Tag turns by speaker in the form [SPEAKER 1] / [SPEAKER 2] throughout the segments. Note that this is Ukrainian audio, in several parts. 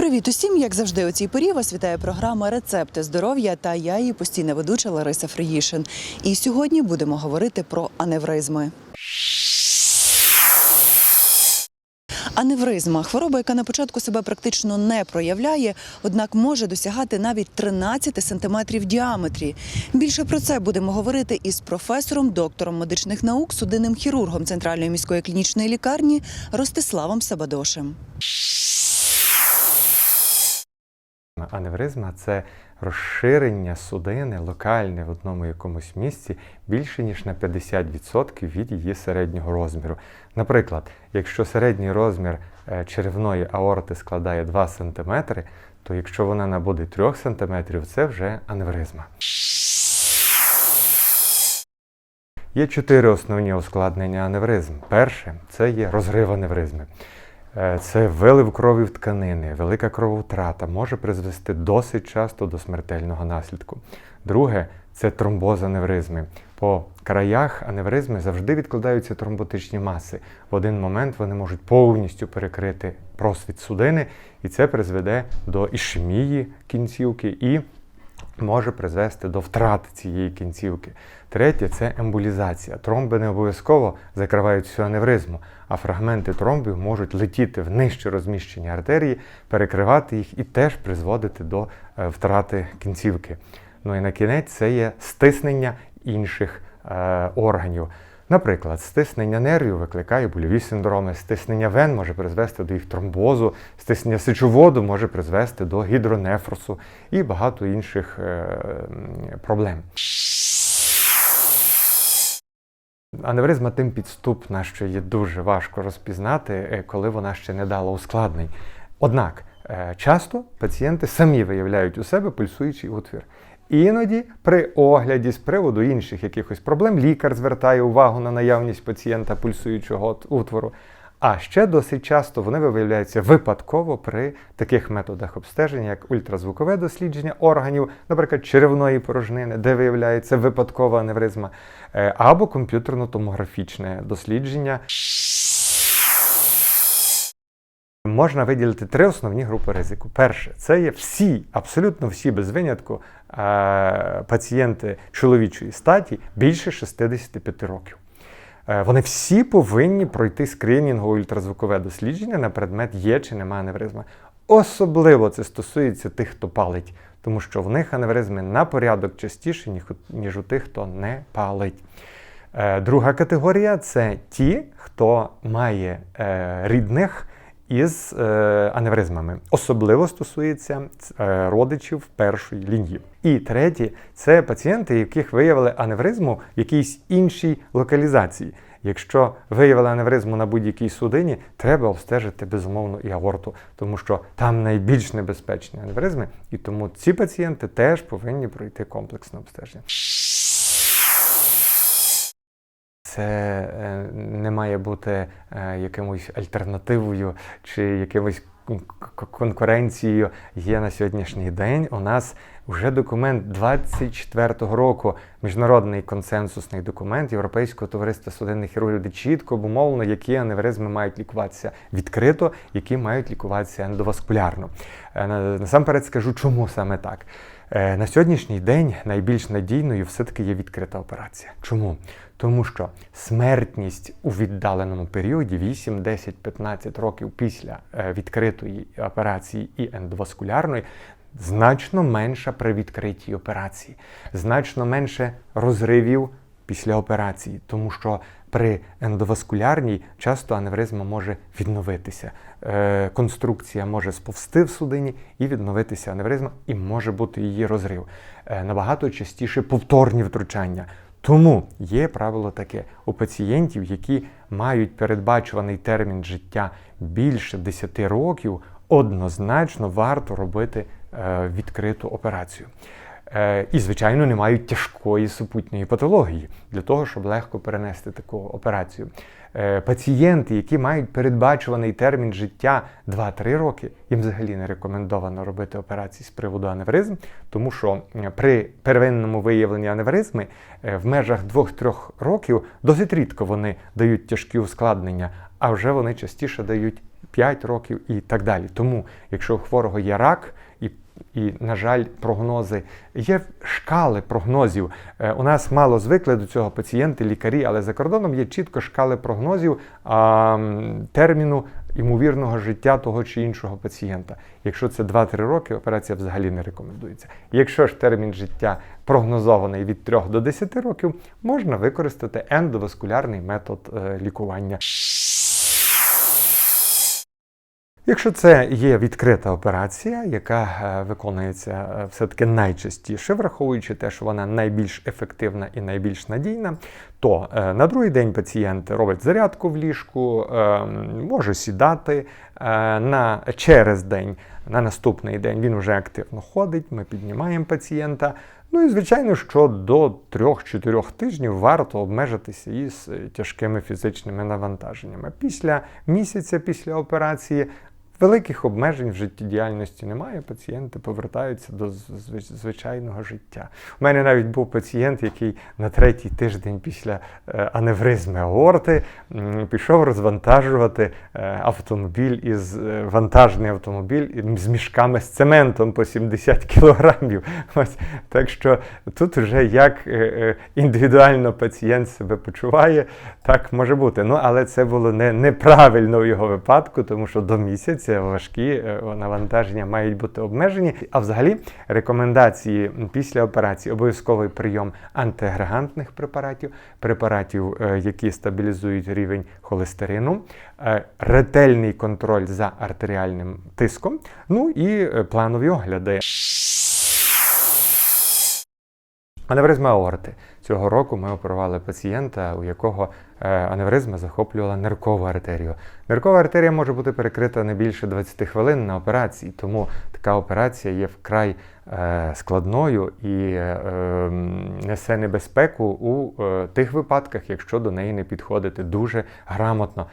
[SPEAKER 1] Привіт усім! Як завжди, у цій порі вас вітає програма Рецепти здоров'я та я її постійна ведуча Лариса Фриїшин. І сьогодні будемо говорити про аневризми. Аневризма хвороба, яка на початку себе практично не проявляє, однак може досягати навіть 13 сантиметрів діаметрі. Більше про це будемо говорити із професором, доктором медичних наук, судинним хірургом Центральної міської клінічної лікарні Ростиславом Сабадошем.
[SPEAKER 2] Аневризма це розширення судини локальне в одному якомусь місці більше ніж на 50% від її середнього розміру. Наприклад, якщо середній розмір е, черевної аорти складає 2 см, то якщо вона набуде 3 см, це вже аневризма. Є чотири основні ускладнення аневризм. Перше це є розрив аневризми. Е, Це вилив крові в тканини, велика крововтрата може призвести досить часто до смертельного наслідку. Друге це тромбоз аневризми. По краях аневризми завжди відкладаються тромботичні маси. В один момент вони можуть повністю перекрити просвіт судини, і це призведе до ішемії кінцівки і може призвести до втрати цієї кінцівки. Третє це емболізація. Тромби не обов'язково закривають всю аневризму, а фрагменти тромбів можуть летіти в нижче розміщені артерії, перекривати їх і теж призводити до е, втрати кінцівки. Ну і на кінець це є стиснення інших е, органів. Наприклад, стиснення нервів викликає больові синдроми, стиснення вен може призвести до їх тромбозу, стиснення сечоводу може призвести до гідронефросу і багато інших е, проблем. Аневризма тим підступна, що її дуже важко розпізнати, е, коли вона ще не дала ускладнень. Однак е, часто пацієнти самі виявляють у себе пульсуючий отвір. Іноді при огляді з приводу інших якихось проблем лікар звертає увагу на наявність пацієнта пульсуючого утвору. А ще досить часто вони виявляються випадково при таких методах обстеження, як ультразвукове дослідження органів, наприклад, черевної порожнини, де виявляється випадкова аневризма, е, або комп'ютерно-томографічне дослідження. Можна виділити три основні групи ризику. Перше, це є всі, абсолютно всі без винятку е, пацієнти чоловічої статі більше 65 років. Е, Вони всі повинні пройти скринінгове ультразвукове дослідження на предмет є чи нема аневризми. Особливо це стосується тих, хто палить, тому що в них аневризми на порядок частіше, ніж у- тих, хто не палить. Е, Друга категорія це ті, хто має рідних із е, аневризмами. Особливо стосується е, родичів першої лінії. І третє це пацієнти, яких виявили аневризму в якійсь іншій локалізації. Якщо виявили аневризму на будь-якій судині, треба обстежити безумовно і аорту, тому що там найбільш небезпечні аневризми, і тому ці пацієнти теж повинні пройти комплексне обстеження. Це е, не має бути е, якимось альтернативою чи якимось конкуренцією. Є на сьогоднішній день. У нас вже документ 24-го року, міжнародний консенсусний документ Європейського товариства судинних хірургів, де чітко обумовлено, які аневризми мають лікуватися відкрито, які мають лікуватися ендоваскулярно. Е, Насамперед скажу, чому саме так. На сьогоднішній день найбільш надійною все-таки є відкрита операція. Чому? Тому що смертність у віддаленому періоді 8, 10, 15 років після е, відкритої операції і ендоваскулярної значно менша при відкритій операції, значно менше розривів після операції, тому що при ендоваскулярній часто аневризма може відновитися. Е, конструкція може сповзти в судині і відновитися аневризма, і може бути її розрив. Е, набагато частіше повторні втручання. Тому є правило таке: у пацієнтів, які мають передбачуваний термін життя більше 10 років, однозначно варто робити е, відкриту операцію. Е, І, звичайно, не мають тяжкої супутньої патології для того, щоб легко перенести таку операцію. Е, Пацієнти, які мають передбачуваний термін життя 2-3 роки, їм взагалі не рекомендовано робити операції з приводу аневризм, тому що е, при первинному виявленні аневризми в межах 2-3 років досить рідко вони дають тяжкі ускладнення, а вже вони частіше дають 5 років і так далі. Тому, якщо у хворого є рак, і, і на жаль, прогнози є шкали прогнозів. Е, У нас мало звикли до цього пацієнти, лікарі, але за кордоном є чітко шкали прогнозів терміну ймовірного життя того чи іншого пацієнта. Якщо це 2-3 роки, операція взагалі не рекомендується. Якщо ж термін життя прогнозований від 3 до 10 років, можна використати ендоваскулярний метод е, лікування. Якщо це є відкрита операція, яка е, виконується е, все-таки найчастіше, враховуючи те, що вона найбільш ефективна і найбільш надійна, то е, на другий день пацієнт робить зарядку в ліжку, е, може сідати на через день, на наступний день він вже активно ходить. Ми піднімаємо пацієнта. Ну і звичайно, що до 3-4 тижнів варто обмежитися із е, тяжкими фізичними навантаженнями. Після місяця після операції великих обмежень в життєдіяльності немає. Пацієнти повертаються до звичайного життя. У мене навіть був пацієнт, який на третій тиждень після е, аневризми аорти пішов розвантажувати е, автомобіль із е, вантажний автомобіль із мішками з цементом по 70 кілограмів. Ось так що тут вже як індивідуально пацієнт себе почуває, так може бути. Ну але це було не, неправильно в його випадку, тому що до місяця важкі е, навантаження мають бути обмежені. А взагалі рекомендації після операції обов'язковий прийом антиагрегантних препаратів, препаратів, е, які стабілізують рівень холестерину, е, ретельний контроль за артеріальним тиском, ну і планові огляди. Аневризма аорти. Цього року ми оперували пацієнта, у якого е, аневризма захоплювала ниркову артерію. Ниркова артерія може бути перекрита не більше 20 хвилин на операції, тому така операція є вкрай е, складною і е, несе небезпеку у тих випадках, якщо до неї не підходити дуже грамотно.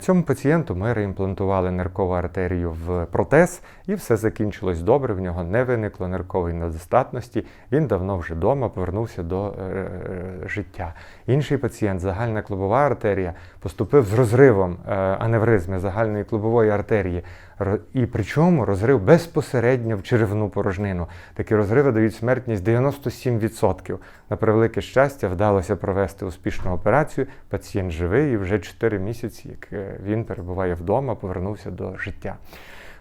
[SPEAKER 2] Цьому пацієнту ми реімплантували ниркову артерію в протез, і все закінчилось добре. В нього не виникло ниркової недостатності. Він давно вже вдома повернувся до е, е, життя. Інший пацієнт, загальна клубова артерія, поступив з розривом е, аневризми загальної клубової артерії. І причому розрив безпосередньо в черевну порожнину. Такі розриви дають смертність 97%. На превелике щастя, вдалося провести успішну операцію. Пацієнт живий і вже 4 місяці, як е, він перебуває вдома, повернувся до життя.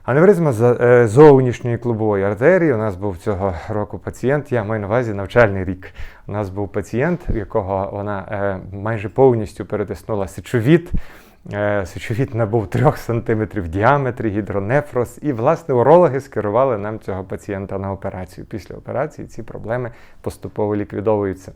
[SPEAKER 2] Аневризма е, зовнішньої клубової артерії. У нас був цього року пацієнт. Я маю на увазі навчальний рік. У нас був пацієнт, у якого вона е, майже повністю перетиснула сечовід. Е, Сечовід набув 3 см в діаметрі, гідронефроз, і, власне, урологи скерували нам цього пацієнта на операцію. Після операції ці проблеми поступово ліквідовуються.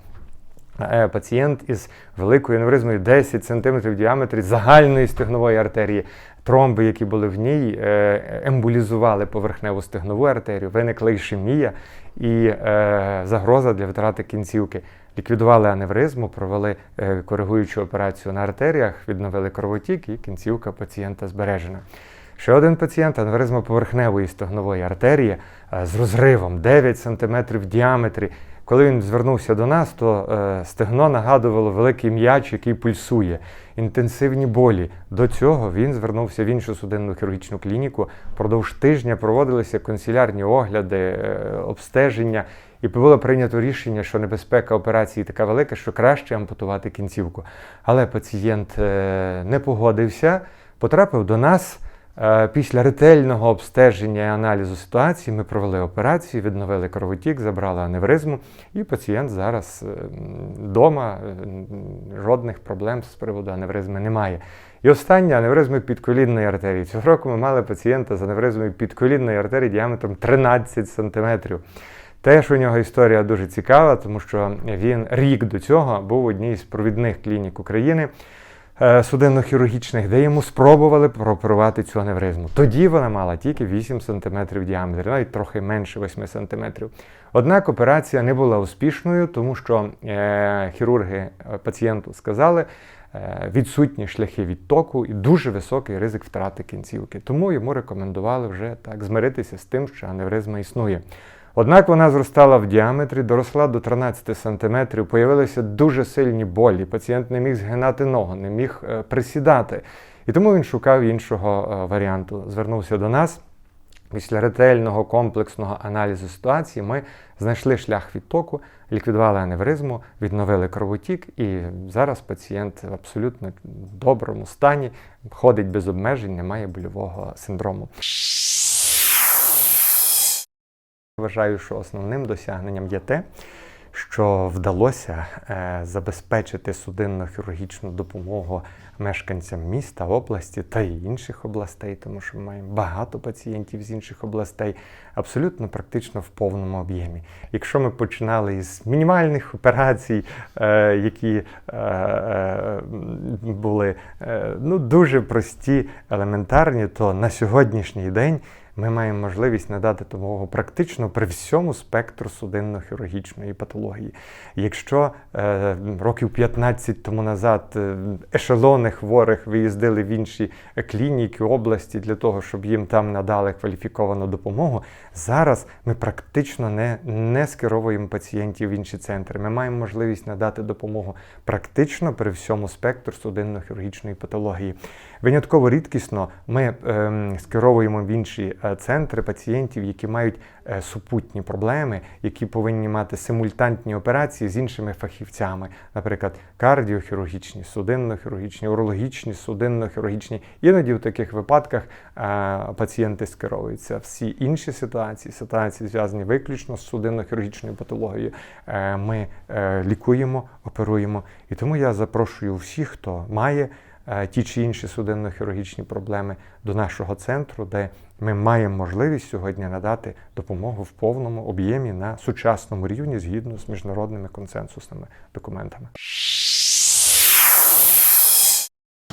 [SPEAKER 2] Пацієнт із великою аневризмою 10 см в діаметрі загальної стегнової артерії. Тромби, які були в ній, е, емболізували поверхневу стегнову артерію, виникла ішемія і е, загроза для втрати кінцівки. Ліквідували аневризму, провели е, коригуючу операцію на артеріях, відновили кровотік і кінцівка пацієнта збережена. Ще один пацієнт аневризма поверхневої стегнової артерії з розривом 9 см в діаметрі. Коли він звернувся до нас, то е, стегно нагадувало великий м'яч, який пульсує, інтенсивні болі. До цього він звернувся в іншу судинну хірургічну клініку. Продовж тижня проводилися консилярні огляди, е, обстеження, і було прийнято рішення, що небезпека операції така велика, що краще ампутувати кінцівку. Але пацієнт е, не погодився, потрапив до нас. Е, Після ретельного обстеження і аналізу ситуації ми провели операцію, відновили кровотік, забрали аневризму, і пацієнт зараз вдома, жодних проблем з приводу аневризми немає. І останнє аневризми підколінної артерії. Цього року ми мали пацієнта з аневризмою підколінної артерії діаметром 13 см. Теж у нього історія дуже цікава, тому що він рік до цього був одній з провідних клінік України е, судинно-хірургічних, де йому спробували прооперувати цю аневризму. Тоді вона мала тільки 8 см в діаметрі, навіть трохи менше 8 см. Однак операція не була успішною, тому що е, хірурги е, пацієнту сказали, е, відсутні шляхи відтоку і дуже високий ризик втрати кінцівки. Тому йому рекомендували вже так змиритися з тим, що аневризма існує. Однак вона зростала в діаметрі, доросла до 13 см, появилися дуже сильні болі. Пацієнт не міг згинати ногу, не міг е, присідати. І тому він шукав іншого е, варіанту. Звернувся до нас. Після ретельного комплексного аналізу ситуації ми знайшли шлях відтоку, ліквідували аневризму, відновили кровотік, і зараз пацієнт в абсолютно доброму стані, ходить без обмежень, не має больового синдрому. Вважаю, що основним досягненням є те, що вдалося е, забезпечити судинно-хірургічну допомогу мешканцям міста, області та й інших областей, тому що ми маємо багато пацієнтів з інших областей, абсолютно практично в повному об'ємі. Якщо ми починали із мінімальних операцій, е, які е, були ну, дуже прості, елементарні, то на сьогоднішній день ми маємо можливість надати допомогу практично при всьому спектру судинно-хірургічної патології. Якщо е, років 15 тому назад е, ешелони хворих виїздили в інші клініки області для того, щоб їм там надали кваліфіковану допомогу, зараз ми практично не, не скеровуємо пацієнтів в інші центри. Ми маємо можливість надати допомогу практично при всьому спектру судинно-хірургічної патології. Винятково рідкісно ми ем, скеровуємо в інші е, центри пацієнтів, які мають е, супутні проблеми, які повинні мати симультантні операції з іншими фахівцями, наприклад, кардіохірургічні, судинно-хірургічні, урологічні, судинно-хірургічні. Іноді в таких випадках е, пацієнти скеровуються. Всі інші ситуації, ситуації зв'язані виключно з судинно-хірургічною патологією, е, ми е, лікуємо, оперуємо. І тому я запрошую всіх, хто має е, ті чи інші судинно-хірургічні проблеми до нашого центру, де ми маємо можливість сьогодні надати допомогу в повному об'ємі на сучасному рівні згідно з міжнародними консенсусними документами.